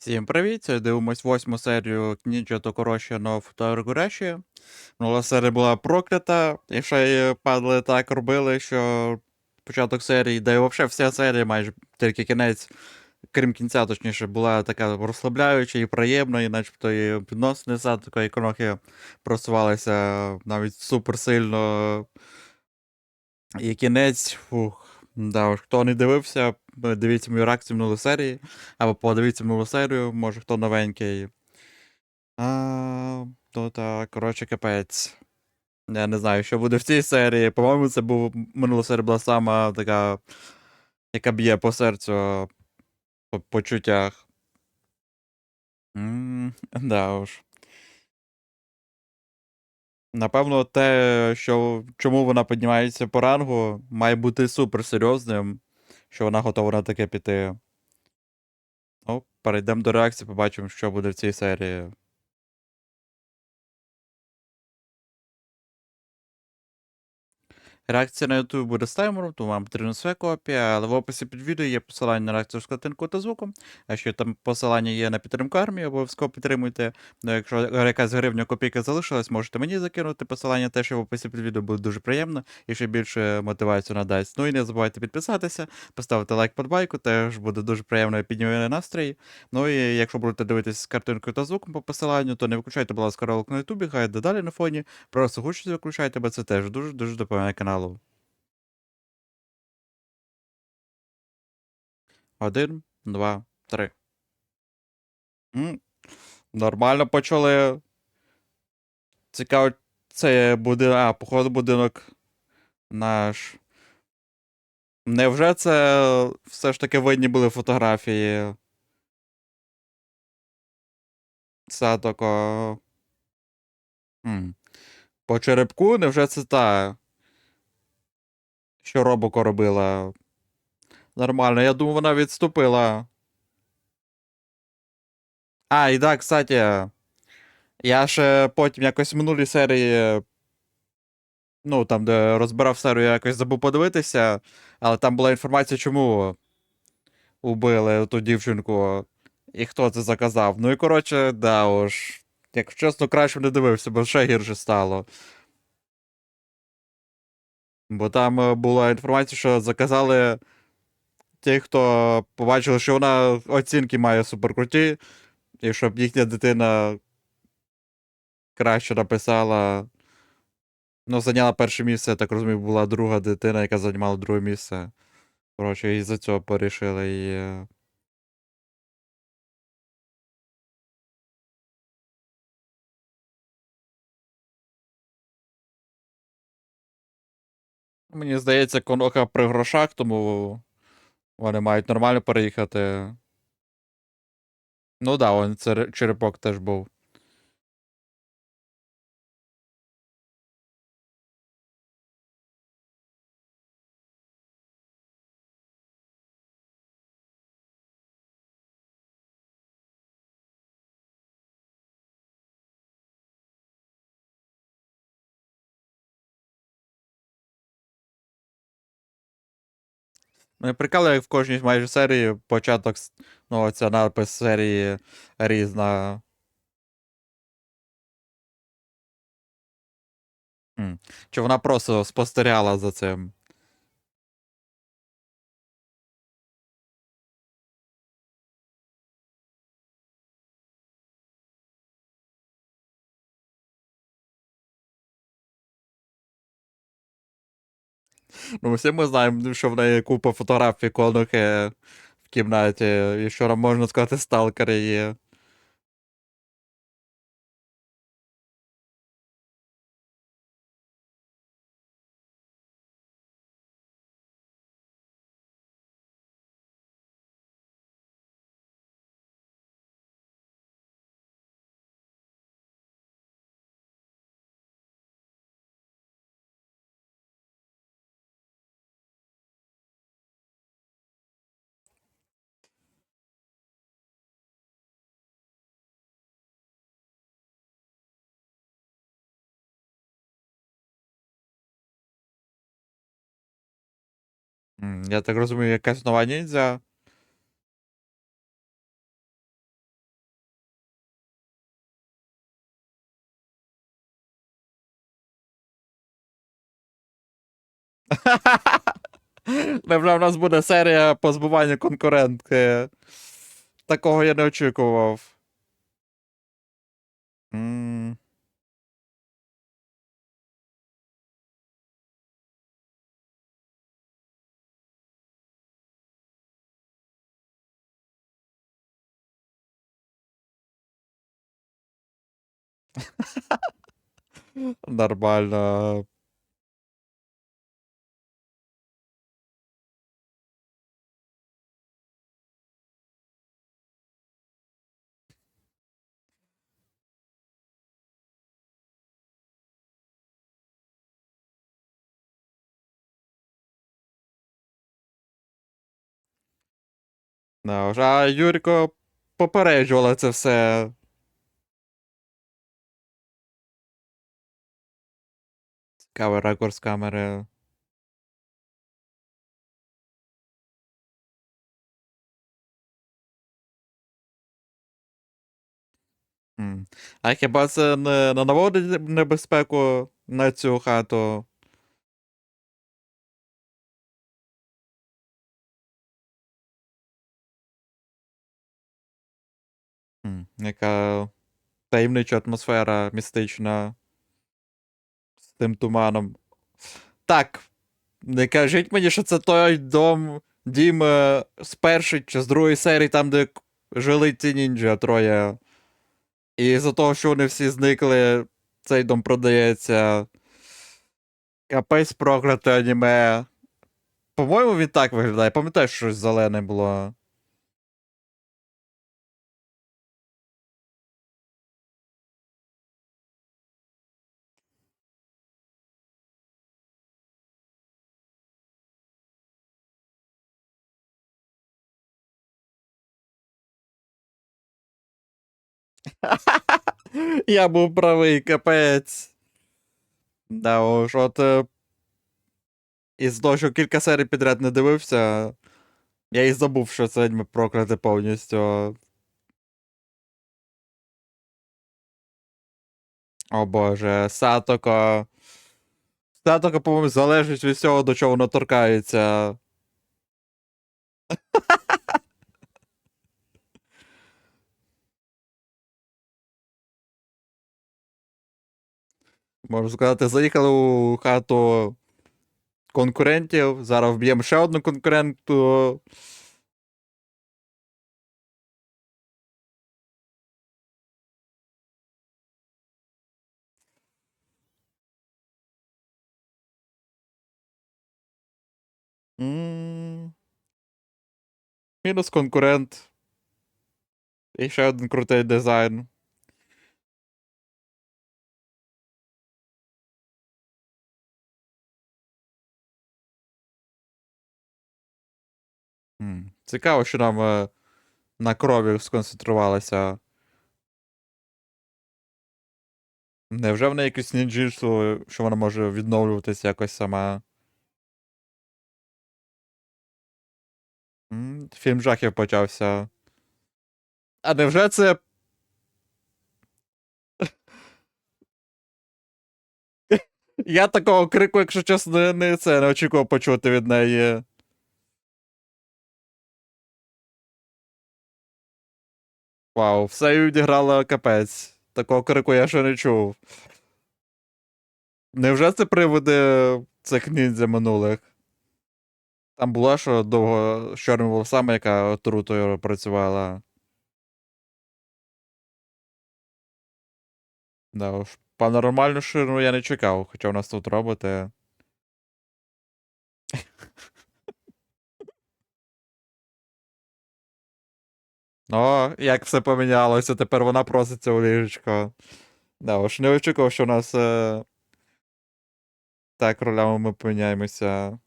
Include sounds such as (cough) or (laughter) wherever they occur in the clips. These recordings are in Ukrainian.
Всім привіт! Дивимось восьму серію Tokoroshi no Futarugurashi. Минула серія була проклята, і ще й падли так робили, що початок серії, да і взагалі вся серія, майже тільки кінець, крім кінця, точніше, була така розслабляюча і приємна, і начебто і відносини за такої конохи просувалися навіть супер сильно. І кінець, фух. Да, хто не дивився, дивіться мою реакцію минулої серії, або подивіться минулу серію, може хто новенький. А, то так, коротше, капець. Я не знаю, що буде в цій серії. По-моєму, це був минула серія була сама така, яка б'є по серцю, по почуттях. М, Да уж. Напевно, те, що чому вона піднімається по рангу, має бути супер серйозним, що вона готова на таке піти. Ну, перейдемо до реакції, побачимо, що буде в цій серії. Реакція на YouTube буде з таймером, тому вам потрібна своя копія, але в описі під відео є посилання на реакцію з картинкою та звуком. А ще там посилання є на підтримку армії, обов'язково підтримуйте. Ну, якщо якась гривня копійка залишилась, можете мені закинути посилання, теж в описі під відео буде дуже приємно і ще більше мотивацію надасть. Ну і не забувайте підписатися, поставити лайк подбайку, теж буде дуже приємно і піднімає настрій. Ну і якщо будете дивитися з картинкою та звуком по посиланню, то не виключайте, будь ласка, ролик на ютубі, хай дедалі на фоні. Просто гучність виключайте, бо це теж дуже-дуже допомагає каналу. Один, два, три. М, Нормально почали. Цікаво, це буде. А, походу, будинок наш. Невже це все ж таки видні були фотографії? Сатоко. М. По черепку, невже це та? Що Робоко робила? Нормально, я думаю, вона відступила. А, і так, кстати, я ще потім якось в минулій серії. Ну, там, де розбирав серію, я якось забув подивитися, але там була інформація, чому убили ту дівчинку і хто це заказав. Ну і коротше, да уж. Як чесно, краще не дивився, бо ще гірше стало. Бо там е, була інформація, що заказали ті, хто побачили, що вона оцінки має суперкруті, і щоб їхня дитина краще написала. Ну, зайняла перше місце, я так розумію, була друга дитина, яка займала друге місце. Коротше, і за цього порішили її. Мені здається, коноха при грошах, тому вони мають нормально переїхати. Ну да, он це черепок теж був. Мене прикалує, як в кожній майже серії початок, ну, оця напис серії різна. Чи вона просто спостерігала за цим? Ну, всі ми знаємо, що в неї купа фотографій конухи в кімнаті, і що можна сказати, сталкери є. Я так розумію, якась нова ніндзя. (laughs) Невже в нас буде серія позбування конкурентки? Такого я не очікував. М. (laughs) Нормально. Да, вже Юрко попереджувала це все. Ракурс камери. М. А хіба це не, не наводить небезпеку на цю хату? Яка таємнича атмосфера містична тим туманом. Так, не кажіть мені, що це той дом дім е, з першої чи з другої серії, там, де жили ці ніндзя троє. І за того, що вони всі зникли, цей дом продається. Капець прокляте аніме. По-моєму, він так виглядає. Пам'ятаєш, що щось зелене було. (laughs) Я був правий, капець. Да, уж, от. е, Із того, що кілька серій підряд не дивився, я і забув, що це аніме прокляте повністю. О боже, Сатоко. Сатоко, по-моєму, залежить від всього, до чого воно торкається. (laughs) Можу сказати, заїхали у хату конкурентів. Зараз вб'ємо ще одну конкуренту. Мінус конкурент. І ще один крутий дизайн. Цікаво, що нам е, на крові сконцентрувалося. Невже в неї якесь нінджитсу, що вона може відновлюватися якось сама? Фільм жахів почався. А невже це. (laughs) Я такого крику, якщо чесно, не це не очікував почути від неї. Вау, все відіграла капець. Такого крику я ще не чув. Невже це приводи цих ніндзя минулих? Там була що довго з чорними волосами, яка отрутою працювала. Да уж. Панормальну ширину я не чекав, хоча у нас тут роботи. О, як все помінялося, тепер вона проситься у ліжечко. Да, уж не очікував, що у нас. Е... Так, ролями ми поміняємося.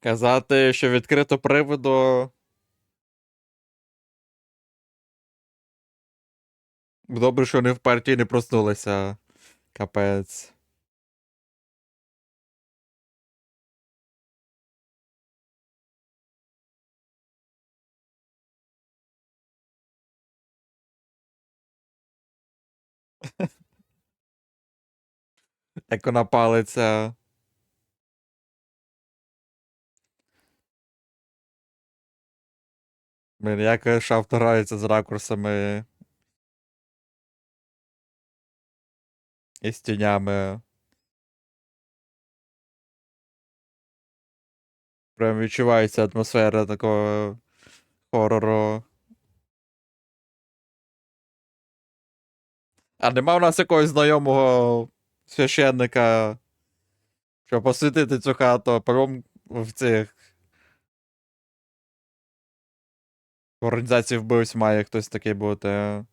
Казати, що відкрито приводу. Добре, що вони в партії не проснулися. Капець. Як вона палиться. Блін, як шафт грається з ракурсами. І з тінями. Прям відчувається атмосфера такого хоррору. А нема у нас якогось знайомого священника, щоб посвятити цю хату, прям в цих. В організації вбивць має хтось такий бути.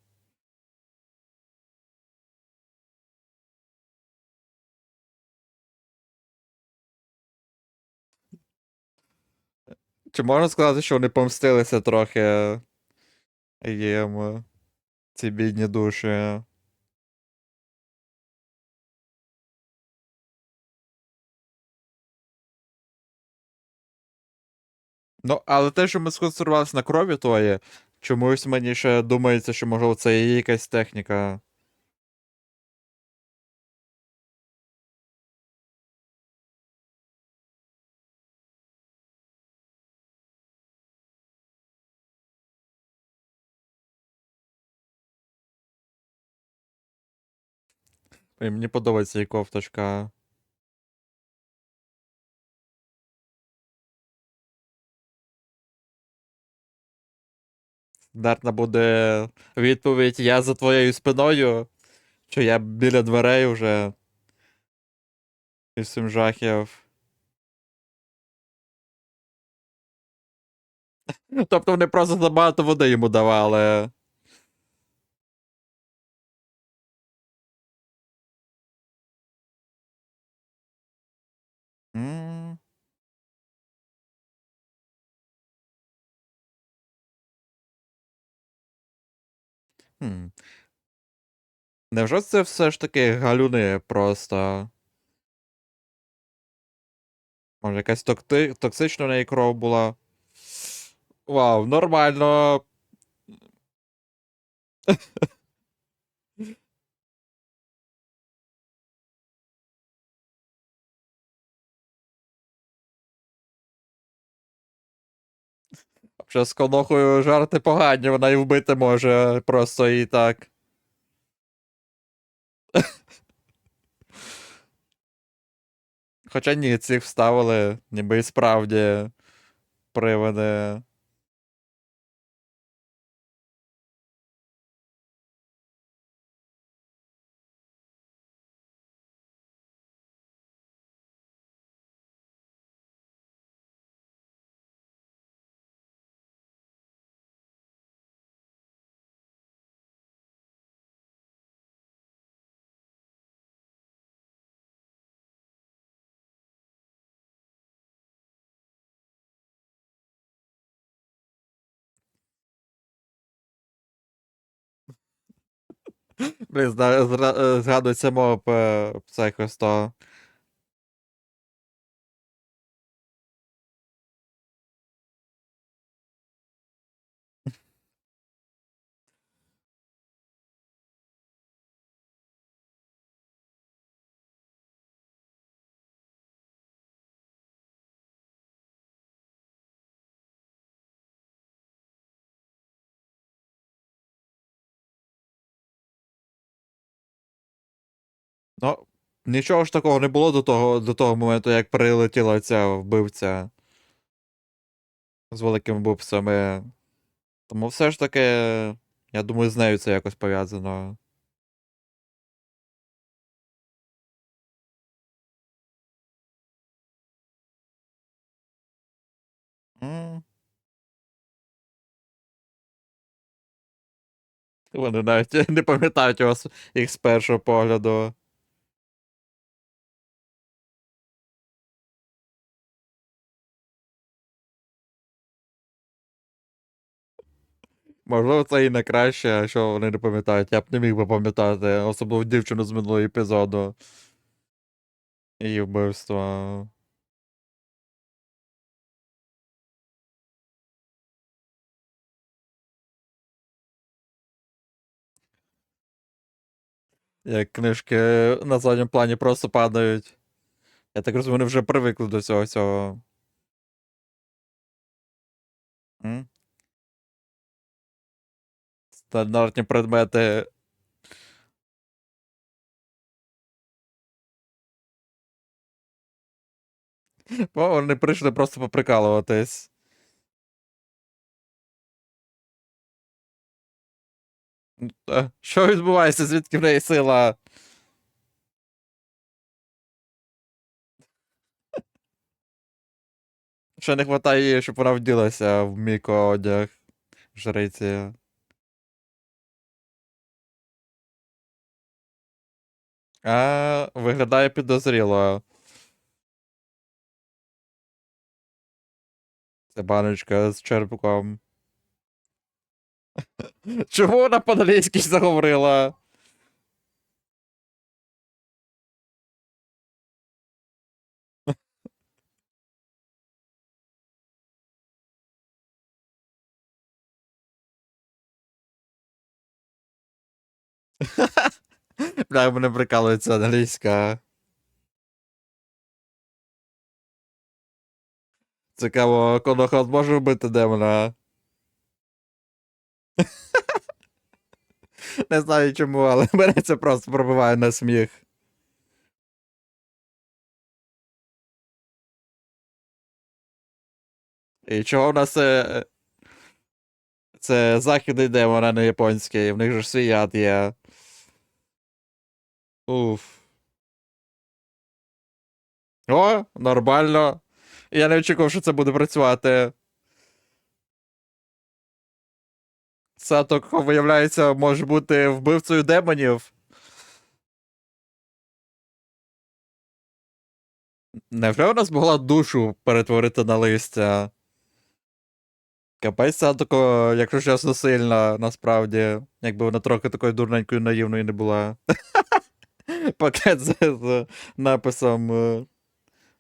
Чи можна сказати, що вони помстилися трохи їм, ці бідні душі? Ну, але те, що ми сконцентрувалися на крові тої, чомусь мені ще думається, що можливо це є якась техніка. І мені подобається її кофточка. Стандартна буде відповідь: я за твоєю спиною, що я біля дверей вже. І всім жахів. Тобто вони просто забагато води йому давали. Хм. Невже це все ж таки галюни просто? Може, якась токти... токсична неї кров була. Вау, нормально. Що з конохою жарти погані, вона і вбити може просто і так. (laughs) Хоча ні, цих вставили, ніби і справді привиди. Зра- е, згадується мова Psycho 100. Ну, нічого ж такого не було до того, до того моменту, як прилетіла ця вбивця з великими бубсами. Тому все ж таки, я думаю, з нею це якось пов'язано. Вони навіть (laughs) не пам'ятають з- їх з першого погляду. Можливо, це і не краще, що вони не пам'ятають. Я б не міг би пам'ятати, особливо дівчину з минулого епізоду. Її вбивство. Як книжки на задньому плані просто падають. Я так розумію, вони вже привикли до цього всього. М? Стандартні предмети. О, вони прийшли просто поприкалуватись. Що відбувається? Звідки в неї сила? Ще не вистачає щоб вона вділася в міко-одяг жриці. А, виглядає підозріло. Це баночка з черпаком. (laughs) Чому вона по-англійськи заговорила? (laughs) (laughs) Бля, мене прикалується англійська. Цікаво, Коноход може вбити демона? (laughs) Не знаю чому, але (laughs) мене це просто пробиває на сміх. І чого в нас це. Це західний демон, а не японський. В них же ж свій яд є. Уф. О, нормально. Я не очікував, що це буде працювати. Саток, виявляється, може бути вбивцею демонів. Невже вона змогла душу перетворити на листя? Капець Сатоко, якщо чесно, сильна, насправді. Якби вона трохи такою дурненькою наївною не була. (laughs) (laughs) Пакет з, з написом е,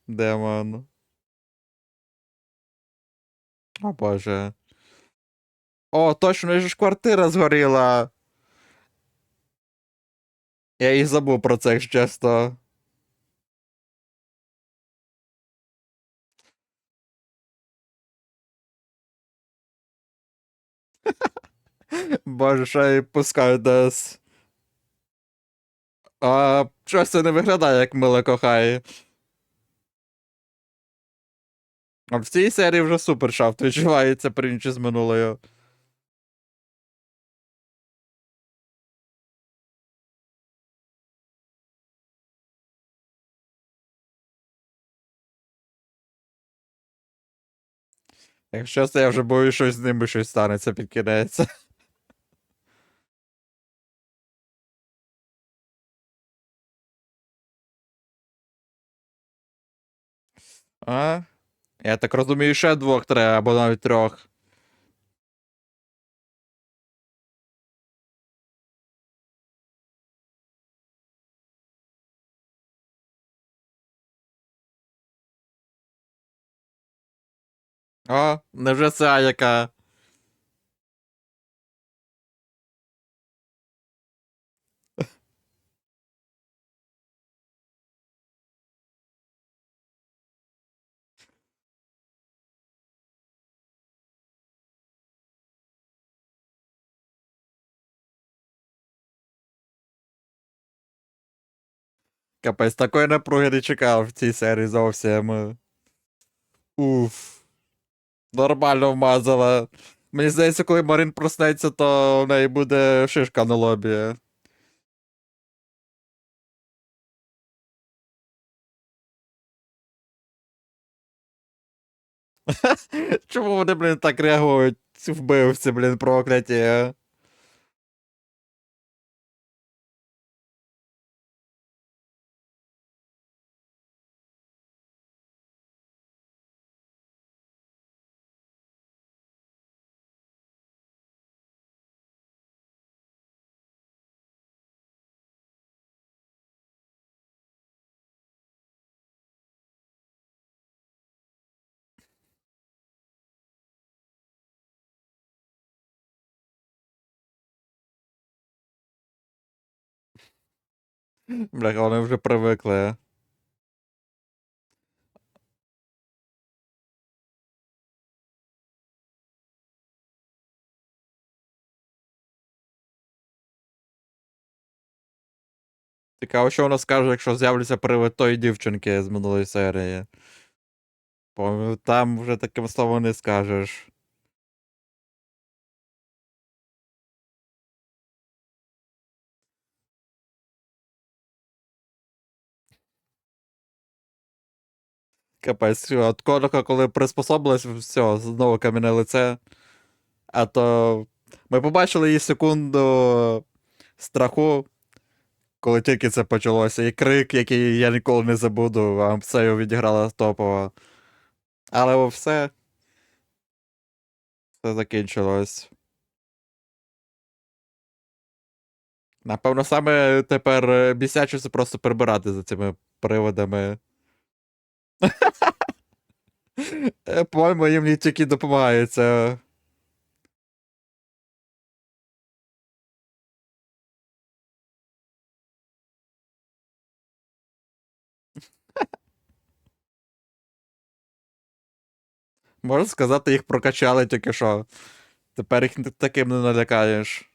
Демон. О боже. О, точно, ж квартира згоріла. Я і забув про це, якщо чесно. (laughs) Боже, що я пускаю десь. А щось це не виглядає, як миле кохає. А в цій серії вже супер шафт відчувається порівнюючи з минулою. Якщо це я вже боюсь, що з ними щось станеться під кінець. А? Я так розумію, ще двох треба, або навіть трьох. О, невже це Аяка? Капець, такої напруги не чекав в цій серії зовсім. Уф. Нормально вмазала. Мені здається, коли Марин проснеться, то в неї буде шишка на лобі. (laughs) Чому вони, блін, так реагують? Ці вбивці, блін, прокляті. Бляха, вони вже привикли. Цікаво, що вона скаже, якщо з'являться привид тої дівчинки з минулої серії. Бо там вже таким словом не скажеш. Капець, от Конока, коли приспособилась, все, знову кам'яне лице. А то ми побачили її секунду страху, коли тільки це почалося, і крик, який я ніколи не забуду, а все його відіграла топово. Але все. Все закінчилось. Напевно, саме тепер це просто прибирати за цими приводами. Е, По-моєму, їм тільки допомагає це. Можна сказати, їх прокачали тільки що. Тепер їх таким не налякаєш.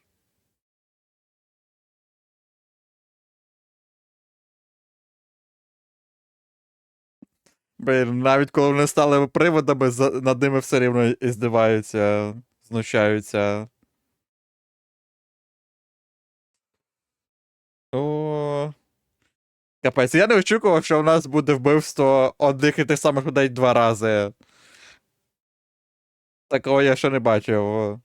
Блін, навіть коли вони стали приводами, над ними все рівно здиваються, знущаються. О. Капець, я не очікував, що у нас буде вбивство одних і тих самих людей два рази. Такого я ще не бачив.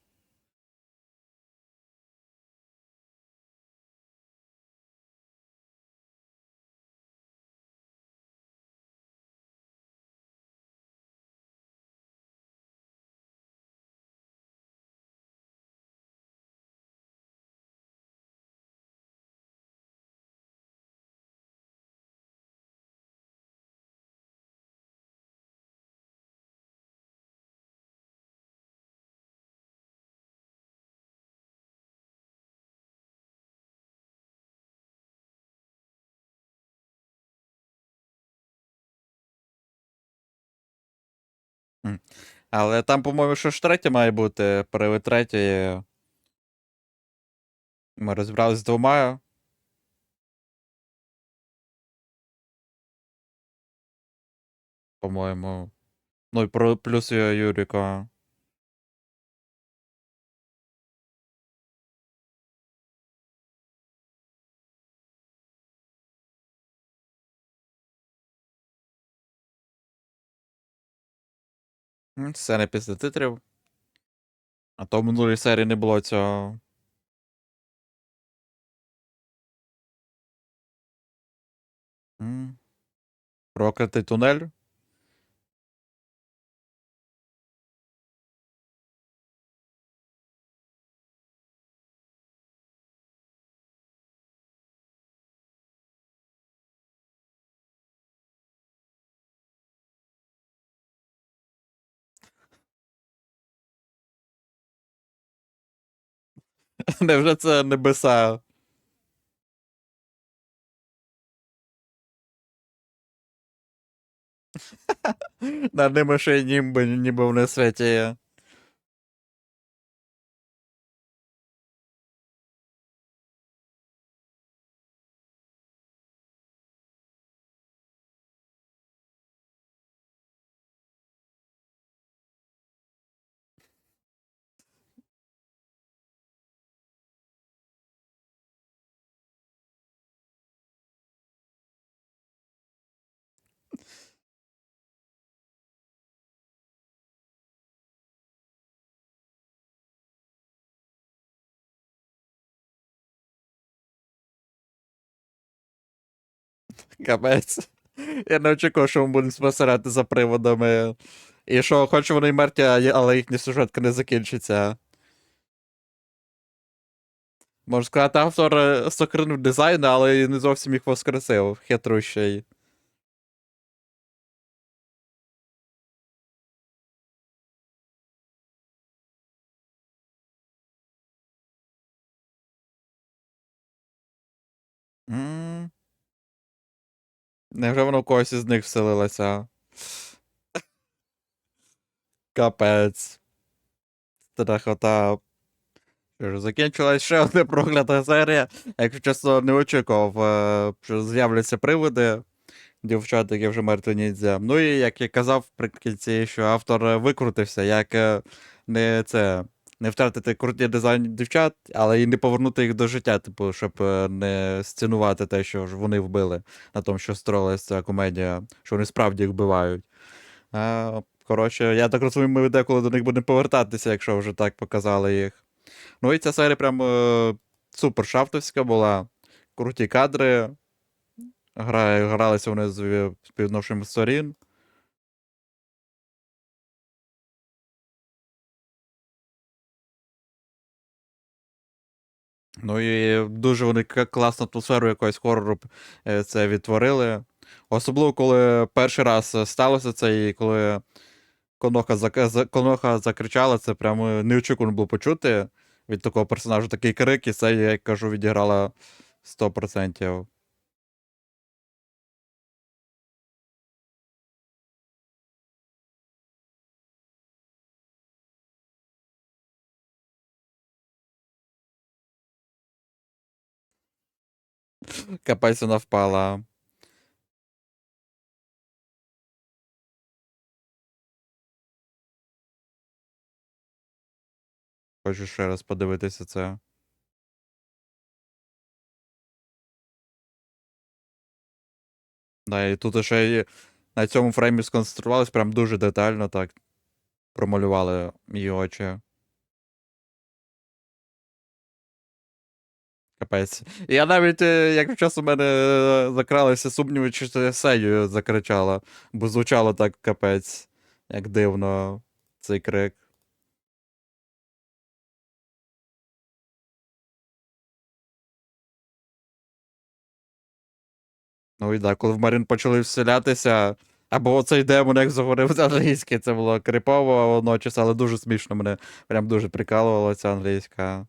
Але там, по-моєму, що ж третє має бути. Привид третє. Ми розібралися з двома. По-моєму. Ну і про плюс Юріка. Сцена після титрів. А то в минулій серії не було цього. Прокритий тунель. (laughs) Невже це небеса? Над ними ще й ніби, ніби вони святі. (laughs) Капець. Я не очікував, що ми будемо спостерігати за приводами. І що, хоч вони й мертві, але їхня сюжетка не закінчиться. Можна сказати, автор е, сокринув дизайн, але не зовсім їх воскресив. Хитрущий. М. Невже воно в когось із них вселилося? Капець. Страхота. Що закінчилась ще одна проклята серія. Якщо чесно, не очікував, е, що з'являться привиди. Дівчат, які вже мертві ніндзя. Ну і як я казав при кінці, що автор е, викрутився, як е, не це. Не втратити круті дизайн дівчат, але і не повернути їх до життя, типу, щоб е, не сценувати те, що ж вони вбили на тому, що строїлася ця комедія, що вони справді їх вбивають. А, коротше, я так розумію, ми деколи до них будемо повертатися, якщо вже так показали їх. Ну і ця серія прям е, супер шафтовська була. Круті кадри. Гра, гралися вони з співношенням сторін. Ну і дуже вони класну атмосферу якоїсь хорору е, це відтворили. Особливо, коли перший раз е, сталося це, і коли Коноха, зак... Коноха закричала, це прямо неочікувано було почути від такого персонажу такий крик, і це, я кажу, відіграла 100%. (laughs) Капець вона впала. Хочу ще раз подивитися це. Да, і тут ще на цьому фреймі сконцентрувались прям дуже детально так. Промалювали її очі. Капець. Я навіть, як час у мене е, закралися сумніви, чи це Сею закричала, бо звучало так капець, як дивно цей крик. Ну і так, коли в Марін почали вселятися, або оцей демон, як заговорив з англійськи, це було крипово водночас, але дуже смішно мене прям дуже прикалувала ця англійська.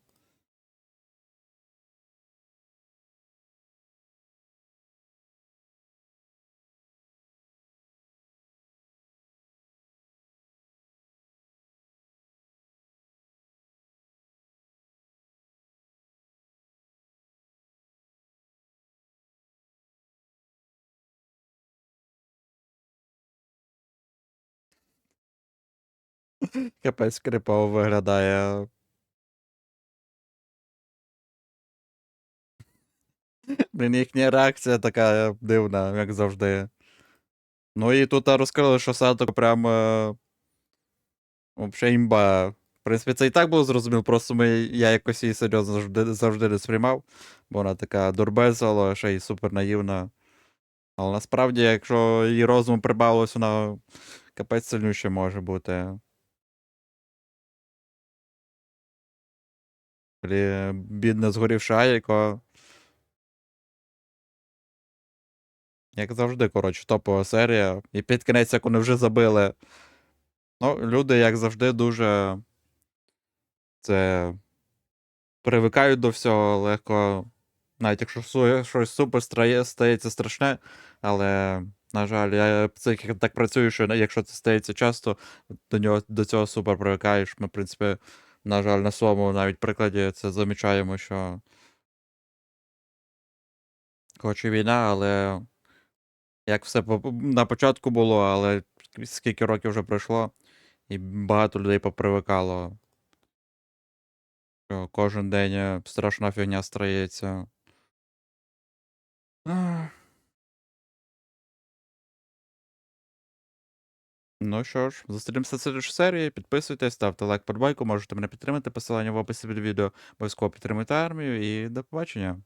Капець крипово виглядає. Блін, їхня реакція така дивна, як завжди. Ну і тут розкрили, що Сато прям. Е... Взагалі імба. В принципі, це і так було зрозуміло, просто ми, я якось її серйозно завжди, завжди не сприймав, бо вона така дурбезала, ще й супер наївна. Але насправді, якщо її розум прибавилось, вона капець сильніше може бути. Блі, бідне згорівше Айко. Як завжди, коротше, топова серія. І під кінець, як вони вже забили. Ну, люди, як завжди, дуже це привикають до всього легко. Навіть якщо щось супер страє- стається страшне, але, на жаль, я психіка так працюю, що якщо це стається часто, до нього до цього супер привикаєш. Ми, в принципі, на жаль, на своєму навіть прикладі це замічаємо, що хоч і війна, але як все на початку було, але скільки років вже пройшло, і багато людей попривикало. Що кожен день е, страшна фігня стається. Ну що ж, зустрінемося в слідчій серії. Підписуйтесь, ставте лайк, подбайку, можете мене підтримати. Посилання в описі під відео. Обов'язково підтримуйте армію і до побачення.